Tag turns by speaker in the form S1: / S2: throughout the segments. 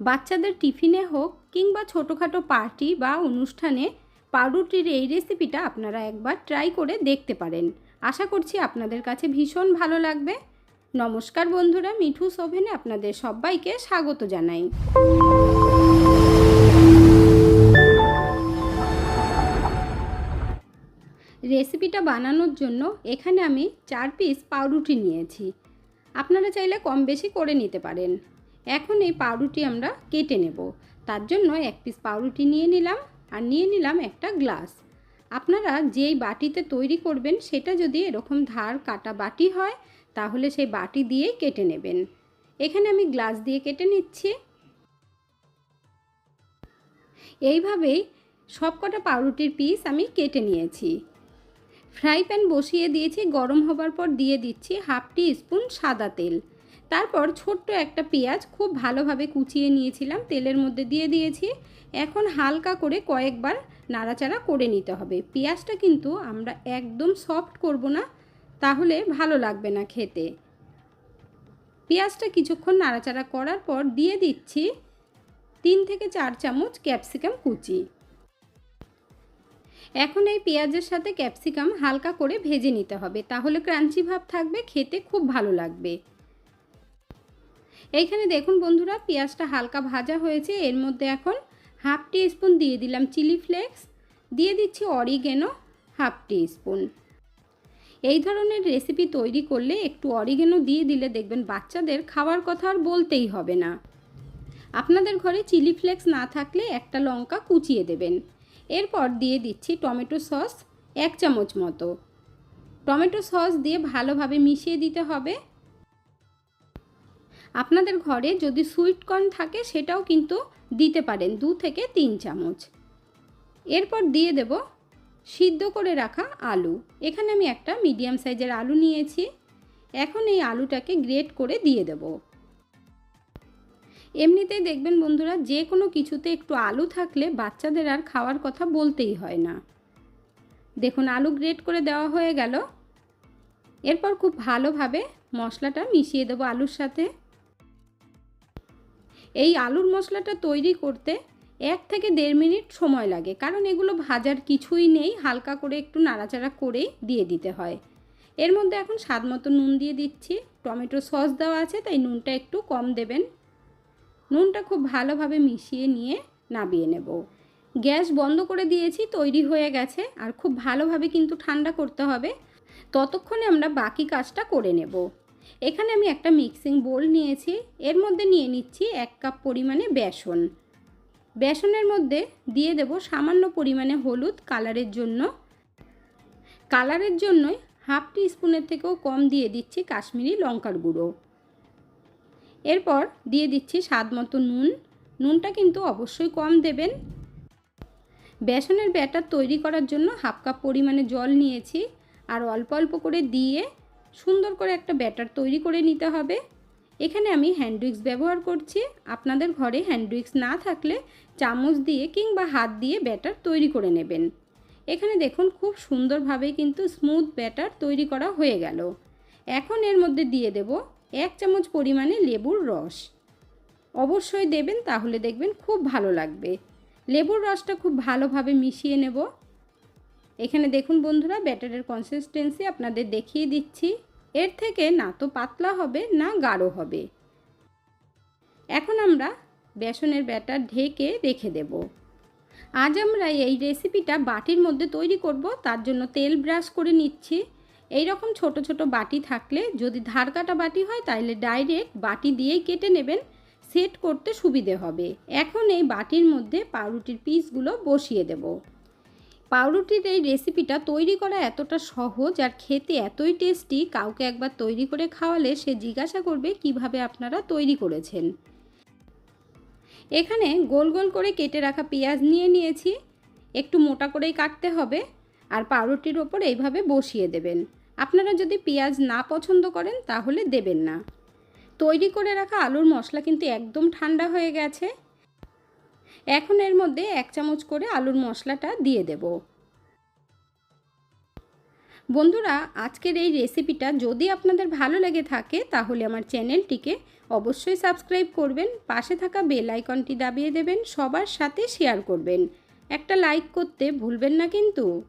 S1: বাচ্চাদের টিফিনে হোক কিংবা ছোটোখাটো পার্টি বা অনুষ্ঠানে, পাউরুটির এই রেসিপিটা আপনারা একবার ট্রাই করে দেখতে পারেন। আশা করছি আপনাদের কাছে ভীষণ ভালো লাগবে। নমস্কার বন্ধুরা, মিঠু সোভেনে আপনাদের সবাইকে স্বাগত জানাই। রেসিপিটা বানানোর জন্য এখানে আমি চার পিস পাউরুটি নিয়েছি। আপনারা চাইলে কম বেশি করে নিতে পারেন। এখন এই পাউরুটি আমরা কেটে নেব। তার জন্য এক পিস পাউরুটি নিয়ে নিলাম আর নিয়ে নিলাম একটা গ্লাস আপনারা যেই বাটিতে তৈরি করবেন সেটা যদি এরকম ধার কাটা বাটি হয়, তাহলে সেই বাটি দিয়েই কেটে নেবেন। এখানে আমি গ্লাস দিয়ে কেটে নিচ্ছি। এইভাবেই সবকটা পাউরুটির পিস আমি কেটে নিয়েছি। ফ্রাই প্যান বসিয়ে দিয়েছি, গরম হবার পর দিয়ে দিচ্ছি হাফ টি স্পুন সাদা তেল। তারপর ছোট্ট একটা পেঁয়াজ খুব ভালোভাবে কুচিয়ে নিয়েছিলাম, তেলের মধ্যে দিয়ে দিয়েছি। এখন হালকা করে কয়েকবার নাড়াচাড়া করে নিতে হবে। পেঁয়াজটা কিন্তু আমরা একদম সফট করব না, তাহলে ভালো লাগবে না খেতে। পেঁয়াজটা কিছুক্ষণ নাড়াচাড়া করার পর দিয়ে দিচ্ছি তিন থেকে চার চামচ ক্যাপসিকাম কুচি। এখন এই পেঁয়াজের সাথে ক্যাপসিকাম হালকা করে ভেজে নিতে হবে, তাহলে ক্রাঞ্চি ভাব থাকবে, খেতে খুব ভালো লাগবে। এইখানে দেখুন বন্ধুরা, পেঁয়াজটা হালকা ভাজা হয়েছে। এর মধ্যে এখন হাফ টি স্পুন দিয়ে দিলাম চিলি ফ্লেক্স। দিয়ে দিচ্ছি অরিগেনো হাফ টি স্পুন এই ধরনের রেসিপি তৈরি করলে একটু অরিগেনো দিয়ে দিলে দেখবেন বাচ্চাদের খাওয়ার কথা আর বলতেই হবে না। আপনাদের ঘরে চিলি ফ্লেক্স না থাকলে একটা লঙ্কা কুচিয়ে দেবেন। এরপর দিয়ে দিচ্ছি টমেটো সস এক চামচ মতো। টমেটো সস দিয়ে ভালোভাবে মিশিয়ে দিতে হবে। আপনাদের ঘরে যদি সুইট কর্ন থাকে সেটাও কিন্তু দিতে পারেন দু থেকে তিন চামচ। এরপর দিয়ে দেব সিদ্ধ করে রাখা আলু। এখানে আমি একটা মিডিয়াম সাইজের আলু নিয়েছি। এখন এই আলুটাকে গ্রেট করে দিয়ে দেব। এমনিতেই দেখবেন বন্ধুরা, যে কোনো কিছুতে একটু আলু থাকলে বাচ্চাদের আর খাওয়ার কথা বলতেই হয় না। দেখুন, আলু গ্রেট করে দেওয়া হয়ে গেল। এরপর খুব ভালোভাবে মশলাটা মিশিয়ে দেবো আলুর সাথে। আলুর মশলাটা তৈরি করতে এক থেকে দেড় মিনিট সময় লাগে, কারণ এগুলো ভাজার কিছুই নেই, হালকা করে একটু নাড়াচাড়া করেই দিয়ে দিতে হয়। এর মধ্যে এখন স্বাদ মতো নুন দিয়ে দিচ্ছি, টমেটো সস দেওয়া আছে, তাই নুনটা একটু কম দেবেন। নুনটা খুব ভালোভাবে মিশিয়ে নিয়ে নাবিয়ে নেব। গ্যাস বন্ধ করে দিয়েছি, তৈরি হয়ে গেছে, আর খুব ভালোভাবে কিন্তু ঠান্ডা করতে হবে। ততক্ষণে আমরা বাকি কাজটা করে নেব। এখানে আমি একটা মিক্সিং বোল নিয়েছি। এর মধ্যে নিয়ে নিচ্ছি এক কাপ পরিমাণে বেসন। বেসনের মধ্যে দিয়ে দেব সামান্য পরিমাণে হলুদ কালারের জন্য। কালারের জন্যই হাফ টি স্পুনের থেকেও কম দিয়ে দিচ্ছি কাশ্মীরি লঙ্কার গুঁড়ো। এরপর দিয়ে দিচ্ছি স্বাদ মতো নুন। নুনটা কিন্তু অবশ্যই কম দেবেন। বেসনের ব্যাটার তৈরি করার জন্য হাফ কাপ পরিমাণে জল নিয়েছি। আর অল্প অল্প করে দিয়ে সুন্দর করে একটা ব্যাটার তৈরি করে নিতে হবে। এখানে আমি হ্যান্ডউইক্স ব্যবহার করছি। আপনাদের ঘরে হ্যান্ডউইক্স না থাকলে চামচ দিয়ে কিংবা হাত দিয়ে ব্যাটার তৈরি করে নেবেন। এখানে দেখুন খুব সুন্দরভাবে কিন্তু স্মুথ ব্যাটার তৈরি করা হয়ে গেল। এখন এর মধ্যে দিয়ে দেব এক চামচ পরিমাণে লেবুর রস। অবশ্যই দেবেন, তাহলে দেখবেন খুব ভালো লাগবে। লেবুর রসটা খুব ভালোভাবে মিশিয়ে নেব। এখানে দেখুন বন্ধুরা, ব্যাটারের কনসিস্টেন্সি আপনাদের দেখিয়ে দিচ্ছি। এর থেকে না তো পাতলা হবে, না গাঢ় হবে। এখন আমরা বেসনের ব্যাটার ঢেকে রেখে দেব। আজ আমরা এই রেসিপিটা বাটির মধ্যে তৈরি করব, তার জন্য তেল ব্রাশ করে নিচ্ছি। এই রকম ছোট ছোট বাটি থাকলে যদি ধার কাটা বাটি হয় তাহলে ডাইরেক্ট বাটি দিয়েই কেটে নেবেন। সেট করতে সুবিধে হবে। এখন এই বাটির মধ্যে পাউরুটির পিসগুলো বসিয়ে দেব। পাউরুটির এই রেসিপিটা তৈরি করা এতটা সহজ আর খেতে এতই টেস্টি কাউকে একবার তৈরি করে খাওয়ালে সে জিজ্ঞাসা করবে কীভাবে আপনারা তৈরি করেছেন। এখানে গোল গোল করে কেটে রাখা পেঁয়াজ নিয়ে নিয়েছি, একটু মোটা করেই কাটতে হবে আর পাউরুটির ওপর এইভাবে বসিয়ে দেবেন। আপনারা যদি পেঁয়াজ না পছন্দ করেন তাহলে দেবেন না। তৈরি করে রাখা আলুর মশলা কিন্তু একদম ঠান্ডা হয়ে গেছে। এখন এর মধ্যে এক চামচ করে আলুর মশলাটা দিয়ে দেব। বন্ধুরা, আজকের এই রেসিপিটা যদি আপনাদের ভালো লেগে থাকে, তাহলে আমার চ্যানেলটিকে অবশ্যই সাবস্ক্রাইব করবেন, পাশে থাকা বেল আইকনটি দাবিয়ে দেবেন, সবার সাথে শেয়ার করবেন। একটা লাইক করতে ভুলবেন না কিন্তু।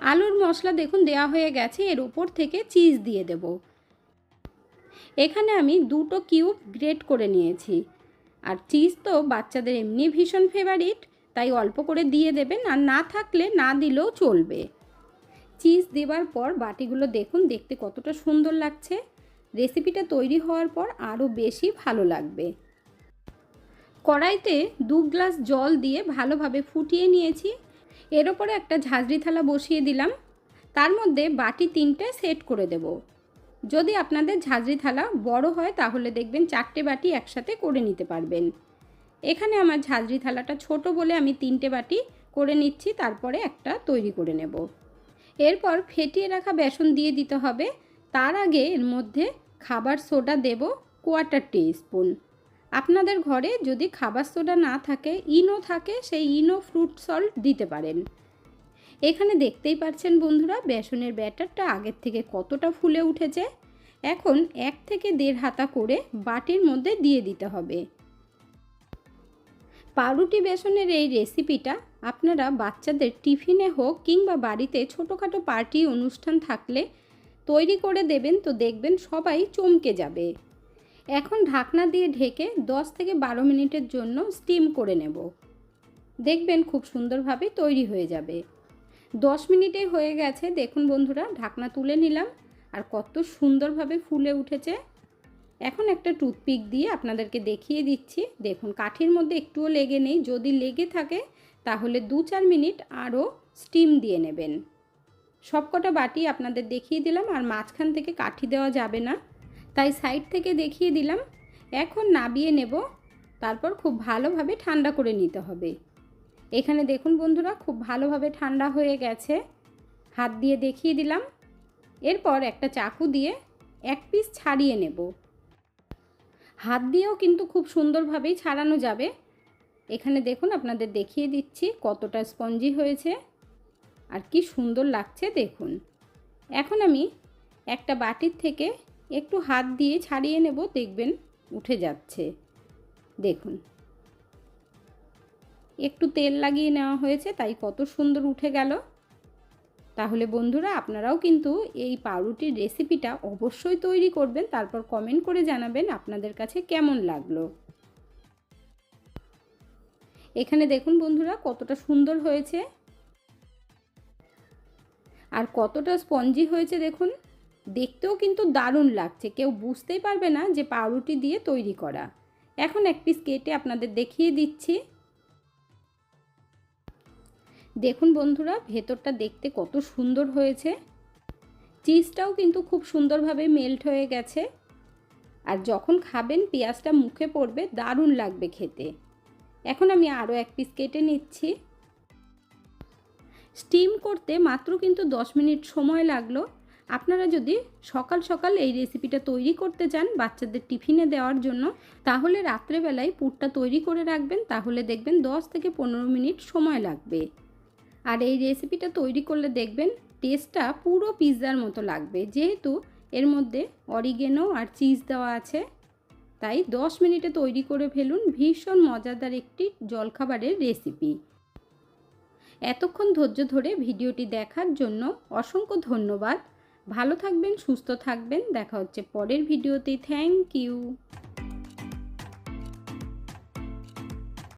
S1: আলুর মশলা দেখুন, দেওয়া হয়ে গেছে, এর উপর থেকে চিজ দিয়ে দেব। এখানে আমি দুটো কিউব গ্রেট করে নিয়েছি। আর চিজ তো বাচ্চাদের এমনি ভীষণ ফেভারিট তাই অল্প করে দিয়ে দেবেন আর না থাকলে না দিলেও চলবে। চিজ দেওয়ার পর বাটিগুলো দেখুন, দেখতে কতটা সুন্দর লাগছে। রেসিপিটা তৈরি হওয়ার পর আরও বেশি ভালো লাগবে। কড়াইতে দু গ্লাস জল দিয়ে ভালোভাবে ফুটিয়ে নিয়েছি। এর ওপরে একটা ঝাঁঝরি থালা বসিয়ে দিলাম। তার মধ্যে বাটি তিনটে সেট করে দেব। যদি আপনাদের ঝাঁঝরি থালা বড় হয়, তাহলে দেখবেন চারটে বাটি একসাথে করে নিতে পারবেন। এখানে আমার ঝাঁঝরি থালাটা ছোট বলে আমি তিনটে বাটি করে নিচ্ছি, তারপরে একটা তৈরি করে নেব। এরপর ফেটিয়ে রাখা বেসন দিয়ে দিতে হবে। তার আগে এর মধ্যে খাবার সোডা দেব কোয়ার্টার টি স্পুন আপনাদের ঘরে যদি খাবার সোডা না থাকে, ইনো থাকে, সেই ইনো ফ্রুট সল্ট দিতে পারেন। এখানে দেখতেই পাচ্ছেন বন্ধুরা, বেসনের ব্যাটারটা আগের থেকে কতটা ফুলে উঠেছে। এখন এক থেকে দেড় হাতা করে বাটির মধ্যে দিয়ে দিতে হবে। পাউরুটি বেসনের এই রেসিপিটা আপনারা বাচ্চাদের টিফিনে হোক কিংবা বাড়িতে ছোটোখাটো পার্টি অনুষ্ঠান থাকলে তৈরি করে দেবেন তো দেখবেন সবাই চমকে যাবে। এখন ঢাকনা দিয়ে ঢেকে 10 থেকে বারো মিনিটের জন্য স্টিম করে নেব। দেখবেন খুব সুন্দরভাবে তৈরি হয়ে যাবে। 10 মিনিটে হয়ে গেছে। দেখুন বন্ধুরা, ঢাকনা তুলে নিলাম। আর কত সুন্দরভাবে ফুলে উঠেছে। এখন একটা টুথপিক দিয়ে আপনাদেরকে দেখিয়ে দিচ্ছি। দেখুন, কাঠির মধ্যে একটুও লেগে নেই। যদি লেগে থাকে, তাহলে দু চার মিনিট আরও স্টিম দিয়ে নেবেন। সবকটা বাটি আপনাদের দেখিয়ে দিলাম, আর মাঝখান থেকে কাঠি দেওয়া যাবে না। তাই সাইড থেকে দেখিয়ে দিলাম। এখন নাবিয়ে নেব। তারপর খুব ভালোভাবে ঠান্ডা করে নিতে হবে। এখানে দেখুন বন্ধুরা, খুব ভালোভাবে ঠান্ডা হয়ে গেছে। হাত দিয়ে দেখিয়ে দিলাম। এরপর একটা চাকু দিয়ে এক পিস ছাড়িয়ে নেব। হাত দিয়েও কিন্তু খুব সুন্দরভাবেই ছাড়ানো যাবে। এখানে দেখুন, আপনাদের দেখিয়ে দিচ্ছি কতটা স্পঞ্জি হয়েছে আর কি সুন্দর লাগছে দেখুন। এখন আমি একটা বাটির থেকে একটু হাত দিয়ে ছাড়িয়ে নেব, দেখবেন উঠে যাচ্ছে। দেখুন। একটু তেল লাগিয়ে নেওয়া হয়েছে, তাই কত সুন্দর উঠে গেল। তাহলে বন্ধুরা, আপনারাও কিন্তু এই পাউরুটির রেসিপিটা অবশ্যই তৈরি করবেন, তারপর কমেন্ট করে জানাবেন আপনাদের কাছে কেমন লাগল। এখানে দেখুন বন্ধুরা, কতটা সুন্দর হয়েছে। আর কতটা স্পঞ্জি হয়েছে দেখুন, দেখতেও কিন্তু দারুণ লাগছে, কেউ বুঝতেই পারবে না যে পাউরুটি দিয়ে তৈরি করা। এখন এক পিস কেটে আপনাদের দেখিয়ে দিচ্ছি। দেখুন বন্ধুরা, ভেতরটা দেখতে কত সুন্দর হয়েছে। চিজটাও কিন্তু খুব সুন্দরভাবে মেল্ট হয়ে গেছে। আর যখন খাবেন, পেঁয়াজটা মুখে পড়বে, দারুণ লাগবে খেতে। এখন আমি আরও এক পিস কেটে নিচ্ছি। স্টিম করতে মাত্র কিন্তু দশ মিনিট সময় লাগল। আপনারা যদি সকাল সকাল এই রেসিপিটা তৈরি করতে চান বাচ্চাদের টিফিনে দেওয়ার জন্য, তাহলে রাত্রেবেলায় পুরটা তৈরি করে রাখবেন। তাহলে দেখবেন দশ থেকে পনেরো মিনিট সময় লাগবে। আর এই রেসিপিটা তৈরি করলে দেখবেন টেস্টটা পুরো পিৎজার মতো লাগবে। যেহেতু এর মধ্যে অরিগেনো আর চিজ দেওয়া আছে, তাই দশ মিনিটে তৈরি করে ফেলুন ভীষণ মজাদার একটি জলখাবারের রেসিপি এতক্ষণ ধৈর্য ধরে ভিডিওটি দেখার জন্য অসংখ্য ধন্যবাদ। ভালো থাকবেন, সুস্থ থাকবেন। দেখা হচ্ছে পরের ভিডিওতে। Thank you